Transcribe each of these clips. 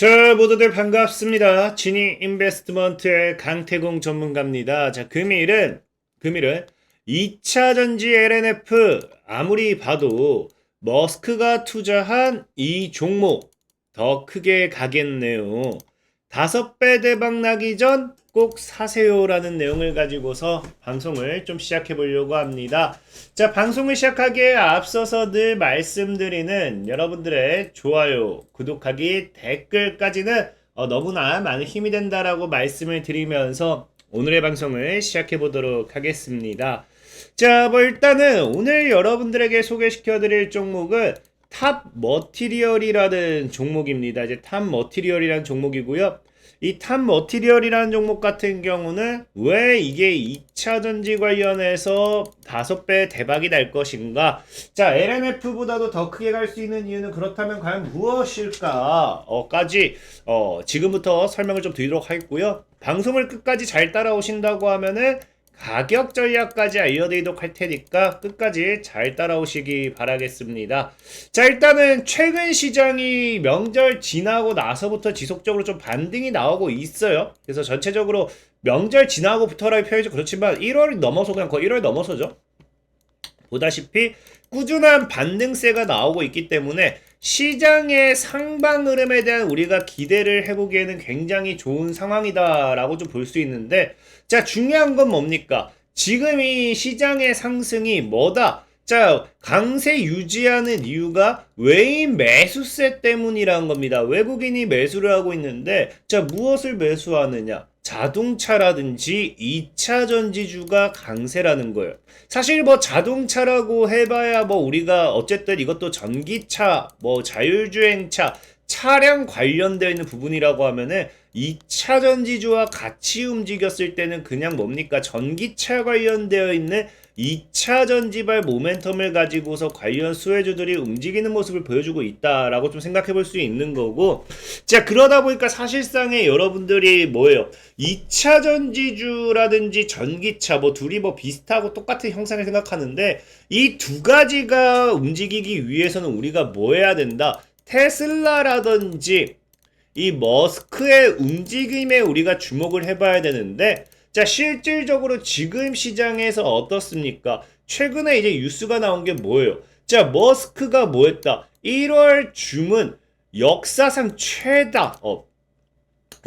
자, 모두들 반갑습니다. 지니 인베스트먼트의 강태공 전문가입니다. 자, 금일은, 금일은 2차 전지 LNF 아무리 봐도 머스크가 투자한 이 종목 더 크게 가겠네요. 다섯 배 대박 나기 전 꼭 사세요라는 내용을 가지고서 방송을 좀 시작해 보려고 합니다. 자, 방송을 시작하기에 앞서서 늘 말씀드리는 여러분들의 좋아요, 구독하기, 댓글까지는 어, 너무나 많은 힘이 된다라고 말씀을 드리면서 오늘의 방송을 시작해 보도록 하겠습니다. 자, 뭐 일단은 오늘 여러분들에게 소개시켜 드릴 종목은 탑 머티리얼이라는 종목입니다. 이제 탑 머티리얼이라는 종목이고요. 이 탑 머티리얼이라는 종목 같은 경우는 왜 이게 2차 전지 관련해서 다섯 배 대박이 날 것인가? 자, LMF보다도 더 크게 갈 수 있는 이유는 그렇다면 과연 무엇일까? 어,까지 어, 지금부터 설명을 좀 드리도록 하겠고요. 방송을 끝까지 잘 따라오신다고 하면은 가격 전략까지 알려드리도록 할 테니까 끝까지 잘 따라오시기 바라겠습니다. 자, 일단은 최근 시장이 명절 지나고 나서부터 지속적으로 좀 반등이 나오고 있어요. 그래서 전체적으로 명절 지나고부터라고 표현해서 그렇지만 1월이 넘어서 그냥 거의 1월 넘어서죠. 보다시피 꾸준한 반등세가 나오고 있기 때문에 시장의 상방 흐름에 대한 우리가 기대를 해보기에는 굉장히 좋은 상황이다라고 좀 볼 수 있는데 자 중요한 건 뭡니까? 지금 이 시장의 상승이 뭐다? 자, 강세 유지하는 이유가 외인 매수세 때문이라는 겁니다. 외국인이 매수를 하고 있는데, 자, 무엇을 매수하느냐? 자동차라든지 2차 전지주가 강세라는 거예요. 사실 뭐 자동차라고 해봐야 뭐 우리가 어쨌든 이것도 전기차, 뭐 자율주행차, 차량 관련되어 있는 부분이라고 하면은 2차 전지주와 같이 움직였을 때는 그냥 뭡니까? 전기차 관련되어 있는 2차 전지발 모멘텀을 가지고서 관련 수혜주들이 움직이는 모습을 보여주고 있다라고 좀 생각해 볼 수 있는 거고 자 그러다 보니까 사실상의 여러분들이 뭐예요? 2차 전지주라든지 전기차 뭐 둘이 뭐 비슷하고 똑같은 형상을 생각하는데 이 두 가지가 움직이기 위해서는 우리가 뭐 해야 된다? 테슬라라든지 이 머스크의 움직임에 우리가 주목을 해봐야 되는데 자, 실질적으로 지금 시장에서 어떻습니까? 최근에 이제 뉴스가 나온 게 뭐예요? 자, 머스크가 뭐 했다? 1월 중은 역사상 최다, 어,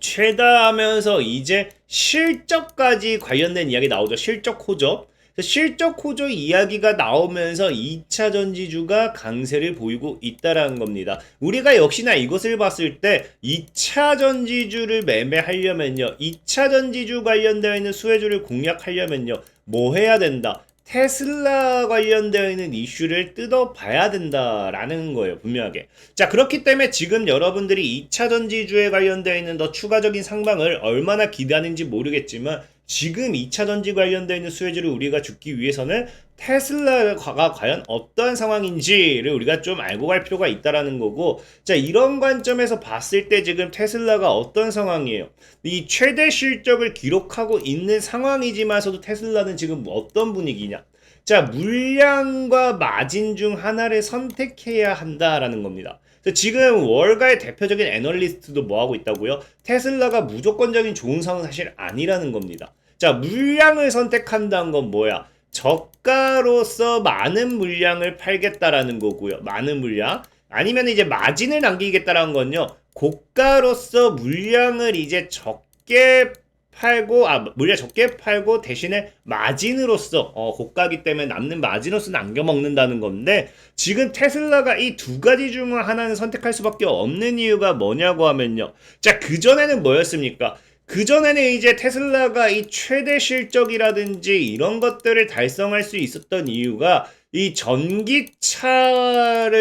최다 하면서 이제 실적까지 관련된 이야기 나오죠. 실적 호접. 실적 호조 이야기가 나오면서 2차 전지주가 강세를 보이고 있다라는 겁니다. 우리가 역시나 이것을 봤을 때 2차 전지주를 매매하려면요. 2차 전지주 관련되어 있는 수혜주를 공략하려면요. 뭐 해야 된다? 테슬라 관련되어 있는 이슈를 뜯어봐야 된다라는 거예요, 분명하게. 자, 그렇기 때문에 지금 여러분들이 2차 전지주에 관련되어 있는 더 추가적인 상방을 얼마나 기대하는지 모르겠지만 지금 2차 전지 관련되어 있는 수혜주를 우리가 죽기 위해서는 테슬라가 과연 어떤 상황인지를 우리가 좀 알고 갈 필요가 있다라는 거고 자 이런 관점에서 봤을 때 지금 테슬라가 어떤 상황이에요? 이 최대 실적을 기록하고 있는 상황이지만서도 테슬라는 지금 어떤 분위기냐? 자 물량과 마진 중 하나를 선택해야 한다라는 겁니다 지금 월가의 대표적인 애널리스트도 뭐 하고 있다고요? 테슬라가 무조건적인 좋은 상황은 사실 아니라는 겁니다. 자, 물량을 선택한다는 건 뭐야? 저가로서 많은 물량을 팔겠다라는 거고요. 많은 물량. 아니면 이제 마진을 남기겠다라는 건요. 고가로서 물량을 이제 적게 팔고 아 물량 적게 팔고 대신에 마진으로서 어, 고가기 때문에 남는 마진으로서 남겨 먹는다는 건데 지금 테슬라가 이 두 가지 중 하나는 선택할 수밖에 없는 이유가 뭐냐고 하면요. 자 그전에는 뭐였습니까? 그전에는 이제 테슬라가 이 최대 실적이라든지 이런 것들을 달성할 수 있었던 이유가 이 전기차를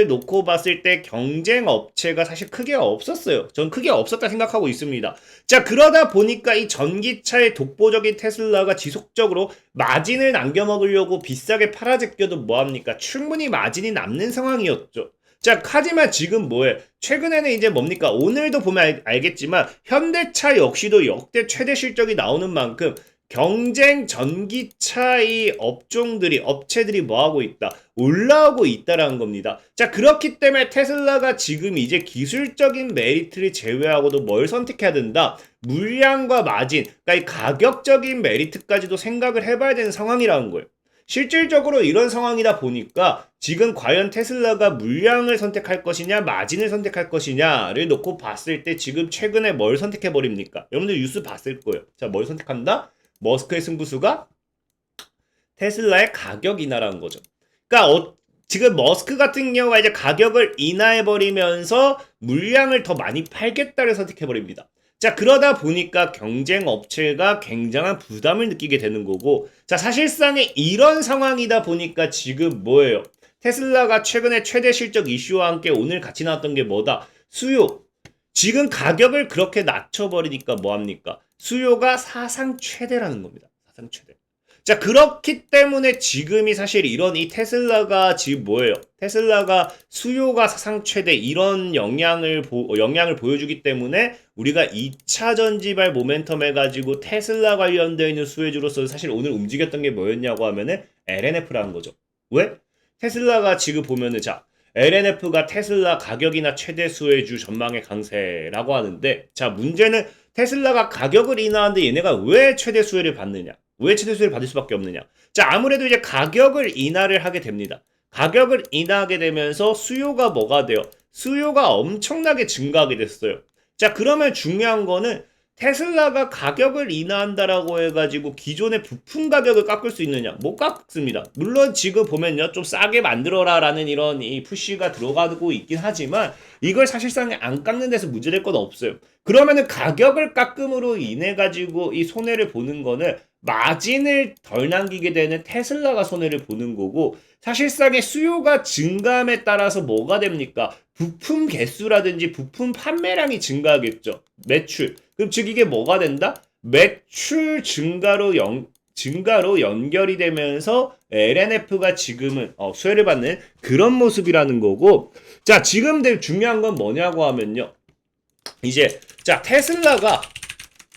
놓고 봤을 때 경쟁 업체가 사실 크게 없었어요. 전 크게 없었다 생각하고 있습니다. 자, 그러다 보니까 이 전기차의 독보적인 테슬라가 지속적으로 마진을 남겨 먹으려고 비싸게 팔아 제껴도 뭐합니까? 충분히 마진이 남는 상황이었죠. 자, 하지만 지금 뭐해? 최근에는 이제 뭡니까? 오늘도 보면 알, 겠지만 현대차 역시도 역대 최대 실적이 나오는 만큼 경쟁 전기차 이 업종들이 업체들이 뭐 하고 있다 올라오고 있다라는 겁니다. 자 그렇기 때문에 테슬라가 지금 이제 기술적인 메리트를 제외하고도 뭘 선택해야 된다. 물량과 마진, 그러니까 이 가격적인 메리트까지도 생각을 해봐야 되는 상황이라는 거예요. 실질적으로 이런 상황이다 보니까 지금 과연 테슬라가 물량을 선택할 것이냐 마진을 선택할 것이냐를 놓고 봤을 때 지금 최근에 뭘 선택해 버립니까? 여러분들 뉴스 봤을 거예요. 자, 뭘 선택한다? 머스크의 승부수가 테슬라의 가격 인하라는 거죠. 그러니까 어, 지금 머스크 같은 경우가 이제 가격을 인하해 버리면서 물량을 더 많이 팔겠다를 선택해 버립니다. 자, 그러다 보니까 경쟁 업체가 굉장한 부담을 느끼게 되는 거고, 자, 사실상의 이런 상황이다 보니까 지금 뭐예요? 테슬라가 최근에 최대 실적 이슈와 함께 오늘 같이 나왔던 게 뭐다? 수요. 지금 가격을 그렇게 낮춰버리니까 뭐합니까? 수요가 사상 최대라는 겁니다. 사상 최대. 자, 그렇기 때문에 지금이 사실 이런 이 테슬라가 지금 뭐예요? 테슬라가 수요가 사상 최대 이런 영향을 보, 영향을 보여주기 때문에 우리가 2차 전지발 모멘텀 해가지고 테슬라 관련되어 있는 수혜주로서 사실 오늘 움직였던 게 뭐였냐고 하면은 LNF라는 거죠. 왜? 테슬라가 지금 보면은 자, LNF가 테슬라 가격이나 최대 수혜주 전망의 강세라고 하는데 자, 문제는 테슬라가 가격을 인하하는데 얘네가 왜 최대 수혜를 받느냐? 왜 수혜를 받을 수밖에 없느냐? 자, 아무래도 이제 가격을 인하를 하게 됩니다. 가격을 인하하게 되면서 수요가 뭐가 돼요? 수요가 엄청나게 증가하게 됐어요. 자, 그러면 중요한 거는 테슬라가 가격을 인하한다라고 해가지고 기존의 부품 가격을 깎을 수 있느냐? 못 깎습니다. 물론 지금 보면요, 좀 싸게 만들어라라는 이런 이 푸시가 들어가고 있긴 하지만 이걸 사실상 안 깎는 데서 문제될 건 없어요. 그러면은 가격을 깎음으로 인해 가지고 이 손해를 보는 거는 마진을 덜 남기게 되는 테슬라가 손해를 보는 거고 사실상의 수요가 증가함에 따라서 뭐가 됩니까? 부품 개수라든지 부품 판매량이 증가하겠죠. 매출. 그럼 즉 이게 뭐가 된다? 매출 증가로 연, 증가로 연결이 되면서 LNF가 지금은 어, 수혜를 받는 그런 모습이라는 거고. 자 지금 중요한 건 뭐냐고 하면요. 이제 자 테슬라가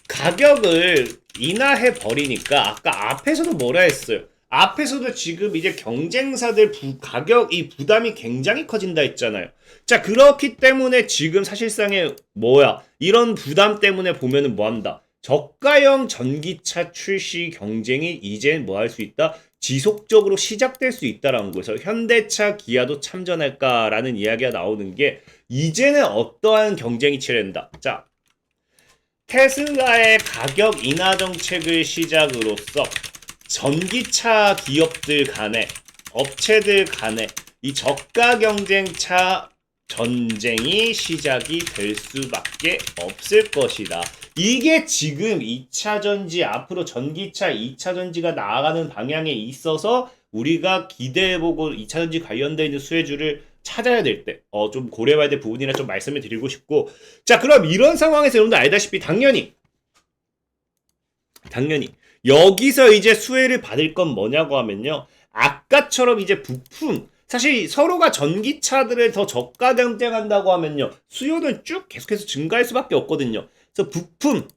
가격을 인하해 버리니까 아까 앞에서도 뭐라 했어요 앞에서도 지금 이제 경쟁사들 부, 가격 이 부담이 굉장히 커진다 했잖아요. 자, 그렇기 때문에 지금 사실상의 뭐야? 이런 부담 때문에 보면은 뭐 한다? 저가형 전기차 출시 경쟁이 이제 뭐할 수 있다? 지속적으로 시작될 수 있다라는 거에서 현대차, 기아도 참전할까라는 이야기가 나오는 게 이제는 어떠한 경쟁이 치열한다. 자, 테슬라의 가격 인하 정책을 시작으로써 전기차 기업들 간에 업체들 간에 이 저가 경쟁차 전쟁이 시작이 될 수밖에 없을 것이다. 이게 지금 2차 전지 앞으로 전기차 2차 전지가 나아가는 방향에 있어서 우리가 기대해보고 2차 전지 관련되어 있는 수혜주를 찾아야 될 때, 어, 좀 고려해봐야 될 부분이라 좀 말씀을 드리고 싶고. 자, 그럼 이런 상황에서 여러분들 알다시피 당연히, 당연히, 여기서 이제 수혜를 받을 건 뭐냐고 하면요. 아까처럼 이제 부품, 사실 서로가 전기차들을 더 저가 경쟁한다고 하면요. 수요는 쭉 계속해서 증가할 수밖에 없거든요. 그래서 부품,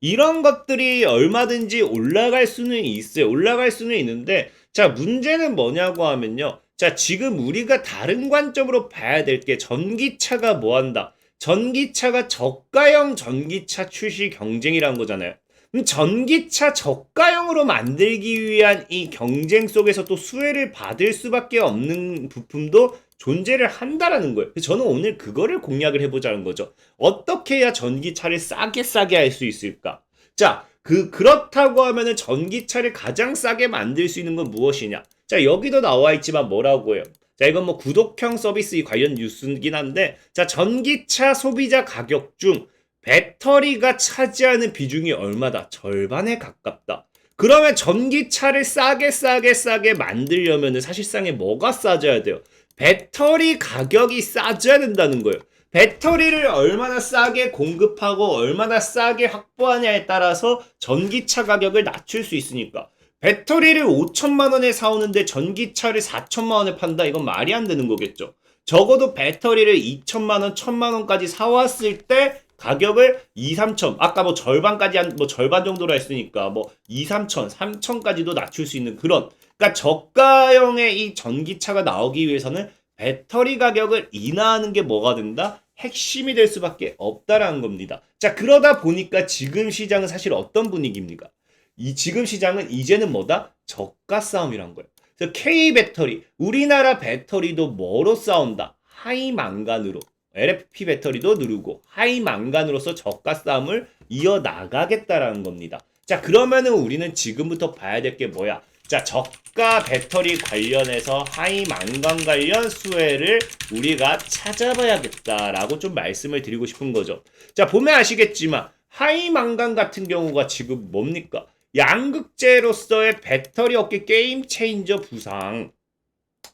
이런 것들이 얼마든지 올라갈 수는 있어요. 올라갈 수는 있는데, 자, 문제는 뭐냐고 하면요. 자, 지금 우리가 다른 관점으로 봐야 될 게 전기차가 뭐 한다? 전기차가 저가형 전기차 출시 경쟁이란 거잖아요. 전기차 저가형으로 만들기 위한 이 경쟁 속에서 또 수혜를 받을 수밖에 없는 부품도 존재를 한다라는 거예요. 저는 오늘 그거를 공략을 해보자는 거죠. 어떻게 해야 전기차를 싸게 싸게 할 수 있을까? 자, 그, 그렇다고 하면은 전기차를 가장 싸게 만들 수 있는 건 무엇이냐? 자, 여기도 나와 있지만 뭐라고 해요? 자, 이건 뭐 구독형 서비스 관련 뉴스이긴 한데, 자, 전기차 소비자 가격 중 배터리가 차지하는 비중이 얼마다? 절반에 가깝다. 그러면 전기차를 싸게 싸게 싸게 만들려면 사실상에 뭐가 싸져야 돼요? 배터리 가격이 싸져야 된다는 거예요. 배터리를 얼마나 싸게 공급하고 얼마나 싸게 확보하냐에 따라서 전기차 가격을 낮출 수 있으니까. 배터리를 5천만 원에 사오는데 전기차를 4천만 원에 판다? 이건 말이 안 되는 거겠죠. 적어도 배터리를 2천만 원, 1천만 원까지 사왔을 때 가격을 2, 3천 아까 뭐 절반까지 한 뭐 절반 정도로 했으니까 뭐 2, 3천, 3천까지도 낮출 수 있는 그런 그러니까 저가형의 이 전기차가 나오기 위해서는 배터리 가격을 인하하는 게 뭐가 된다? 핵심이 될 수밖에 없다라는 겁니다. 자, 그러다 보니까 지금 시장은 사실 어떤 분위기입니까? 이 지금 시장은 이제는 뭐다? 저가 싸움이란 거예요. 그래서 K 배터리, 우리나라 배터리도 뭐로 싸운다? 하이 망간으로. LFP 배터리도 누르고 하이 망간으로서 저가 싸움을 이어 나가겠다라는 겁니다. 자, 그러면은 우리는 지금부터 봐야 될 게 뭐야? 자, 저가 배터리 관련해서 하이 망간 관련 수혜를 우리가 찾아봐야겠다라고 좀 말씀을 드리고 싶은 거죠. 자, 보면 아시겠지만 하이 망간 같은 경우가 지금 뭡니까? 양극재로서의 배터리 업계 게임 체인저 부상.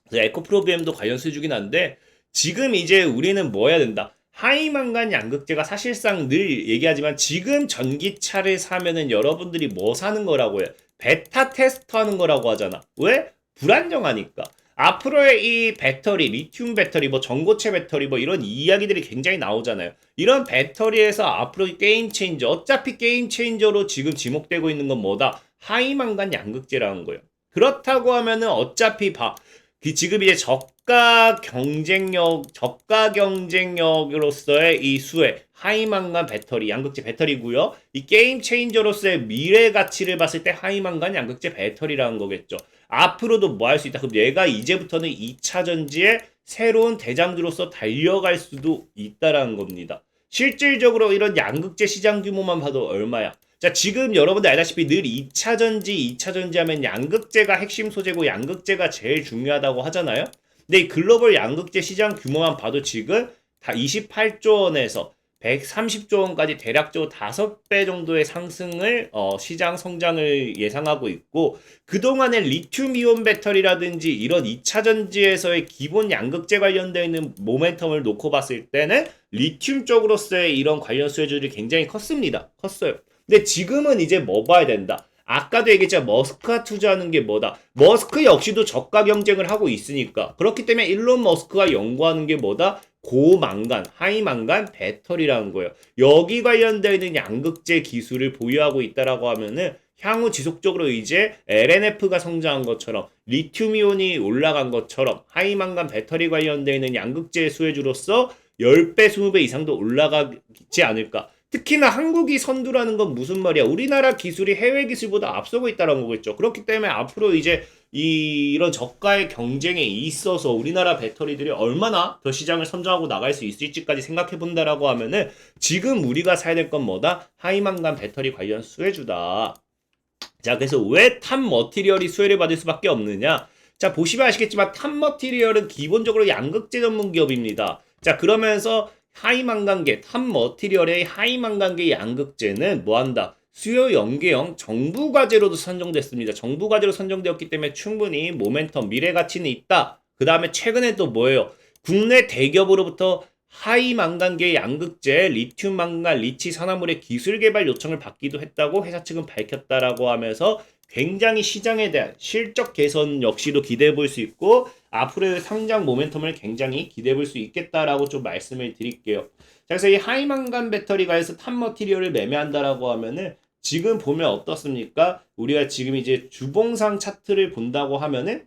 그래서 에코프로비엠도 관련 수주긴 한데 지금 이제 우리는 뭐 해야 된다? 하이망간 양극재가 사실상 늘 얘기하지만 지금 전기차를 사면은 여러분들이 뭐 사는 거라고 해요? 베타 테스트 하는 거라고 하잖아. 왜? 불안정하니까. 앞으로의 이 배터리, 리튬 배터리, 뭐 전고체 배터리, 뭐 이런 이야기들이 굉장히 나오잖아요. 이런 배터리에서 앞으로 게임 체인저, 어차피 게임 체인저로 지금 지목되고 있는 건 뭐다? 하이망간 양극재라는 거예요. 그렇다고 하면은 어차피 봐. 그 지금 이제 저가 경쟁력, 저가 경쟁력으로서의 이 수혜, 하이망간 배터리, 양극재 배터리고요. 이 게임 체인저로서의 미래 가치를 봤을 때 하이망간 양극재 배터리라는 거겠죠. 앞으로도 뭐 할 수 있다. 그럼 얘가 이제부터는 2차 전지의 새로운 대장주로서 달려갈 수도 있다라는 겁니다. 실질적으로 이런 양극재 시장 규모만 봐도 얼마야? 자, 지금 여러분들 알다시피 늘 2차 전지, 2차 전지 하면 양극재가 핵심 소재고 양극재가 제일 중요하다고 하잖아요. 근데 이 글로벌 양극재 시장 규모만 봐도 지금 다 28조 원에서 130조 원까지 대략적으로 5배 정도의 상승을 어, 시장 성장을 예상하고 있고 그동안의 리튬 이온 배터리라든지 이런 2차 전지에서의 기본 양극재 관련되어 있는 모멘텀을 놓고 봤을 때는 리튬 쪽으로서의 이런 관련 수혜주들이 굉장히 컸습니다. 컸어요. 근데 지금은 이제 뭐 봐야 된다. 아까도 얘기했지만 머스크가 투자하는 게 뭐다. 머스크 역시도 저가 경쟁을 하고 있으니까. 그렇기 때문에 일론 머스크가 연구하는 게 뭐다. 고망간, 하이망간 배터리라는 거예요. 여기 관련되어 있는 양극재 기술을 보유하고 있다라고 하면은 향후 지속적으로 이제 LNF가 성장한 것처럼 리튬이온이 올라간 것처럼 하이망간 배터리 관련되어 있는 양극재 수혜주로서 10배, 20배 이상도 올라가지 않을까. 특히나 한국이 선두라는 건 무슨 말이야? 우리나라 기술이 해외 기술보다 앞서고 있다는 거겠죠. 그렇기 때문에 앞으로 이제 이, 이런 저가의 경쟁에 있어서 우리나라 배터리들이 얼마나 더 시장을 선점하고 나갈 수 있을지까지 생각해 본다라고 하면은 지금 우리가 사야 될 건 뭐다? 하이망간 배터리 관련 수혜주다. 자, 그래서 왜탑 머티리얼이 수혜를 받을 수밖에 없느냐? 자, 보시면 아시겠지만 탑 머티리얼은 기본적으로 양극재 전문 기업입니다. 자, 그러면서 하이망간계, 탑 머티리얼의 하이망간계 양극재는 뭐한다? 수요 연계형 정부 과제로도 선정됐습니다. 정부 과제로 선정되었기 때문에 충분히 모멘텀, 미래 가치는 있다. 그 다음에 최근에 또 뭐예요? 국내 대기업으로부터 하이망간계 양극재, 리튬 망간, 리치 산화물의 기술 개발 요청을 받기도 했다고 회사 측은 밝혔다라고 하면서 굉장히 시장에 대한 실적 개선 역시도 기대해 볼 수 있고 앞으로의 상장 모멘텀을 굉장히 기대해 볼 수 있겠다라고 좀 말씀을 드릴게요. 자, 그래서 이 하이망간 배터리가 해서 탑 머티리얼을 매매한다라고 하면은 지금 보면 어떻습니까? 우리가 지금 이제 주봉상 차트를 본다고 하면은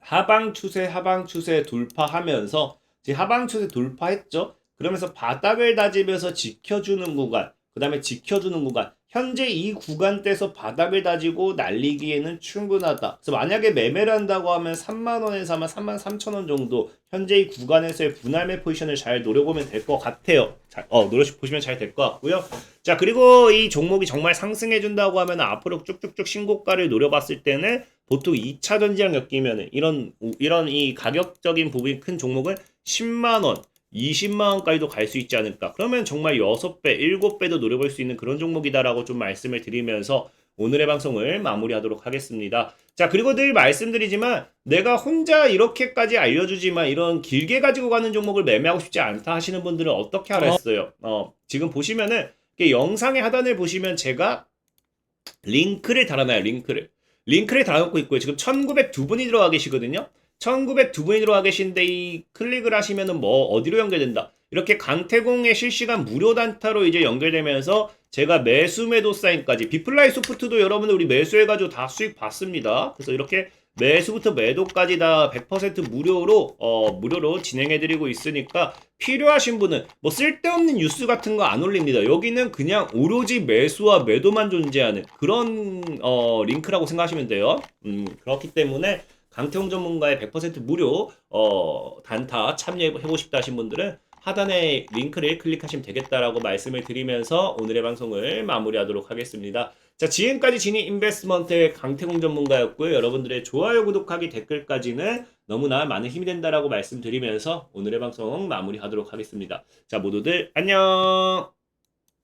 하방 추세, 하방 추세 돌파하면서 지금 하방 추세 돌파했죠? 그러면서 바닥을 다지면서 지켜주는 구간, 그 다음에 지켜주는 구간, 현재 이 구간대에서 바닥을 다지고 날리기에는 충분하다. 그래서 만약에 매매를 한다고 하면 3만 원에서 아마 3만 3천 원 정도 현재 이 구간에서의 분할매 포지션을 잘 노려보면 될 것 같아요. 자, 어, 노려보시면 잘 될 것 같고요. 자, 그리고 이 종목이 정말 상승해준다고 하면 앞으로 쭉쭉쭉 신고가를 노려봤을 때는 보통 2차 전지랑 엮이면 이런, 이런 이 가격적인 부분이 큰 종목은 10만 원, 20만 원까지도 갈 수 있지 않을까. 그러면 정말 6배, 7배도 노려볼 수 있는 그런 종목이다라고 좀 말씀을 드리면서 오늘의 방송을 마무리하도록 하겠습니다. 자, 그리고 늘 말씀드리지만 내가 혼자 이렇게까지 알려주지만 이런 길게 가지고 가는 종목을 매매하고 싶지 않다 하시는 분들은 어떻게 하랬어요? 어, 지금 보시면은 영상의 하단을 보시면 제가 링크를 달아놔요, 링크를. 링크를 달아놓고 있고요. 지금 1902분이 들어가 계시거든요. 1902분이 들어와 계신데 이 클릭을 하시면은 뭐 어디로 연결된다? 이렇게 강태공의 실시간 무료 단타로 이제 연결되면서 제가 매수 매도 사인까지 비플라이 소프트도 여러분들 우리 매수해가지고 다 수익 봤습니다. 그래서 이렇게 매수부터 매도까지 다 100% 무료로 어 무료로 진행해드리고 있으니까 필요하신 분은 뭐 쓸데없는 뉴스 같은 거 안 올립니다. 여기는 그냥 오로지 매수와 매도만 존재하는 그런 어 링크라고 생각하시면 돼요. 음 그렇기 때문에 강태용 전문가의 100% 무료 어 단타 참여해보고 싶다 하신 분들은 하단에 링크를 클릭하시면 되겠다라고 말씀을 드리면서 오늘의 방송을 마무리하도록 하겠습니다. 자, 지금까지 지니 인베스트먼트의 강태공 전문가였고요. 여러분들의 좋아요, 구독하기, 댓글까지는 너무나 많은 힘이 된다라고 말씀드리면서 오늘의 방송 마무리하도록 하겠습니다. 자, 모두들 안녕!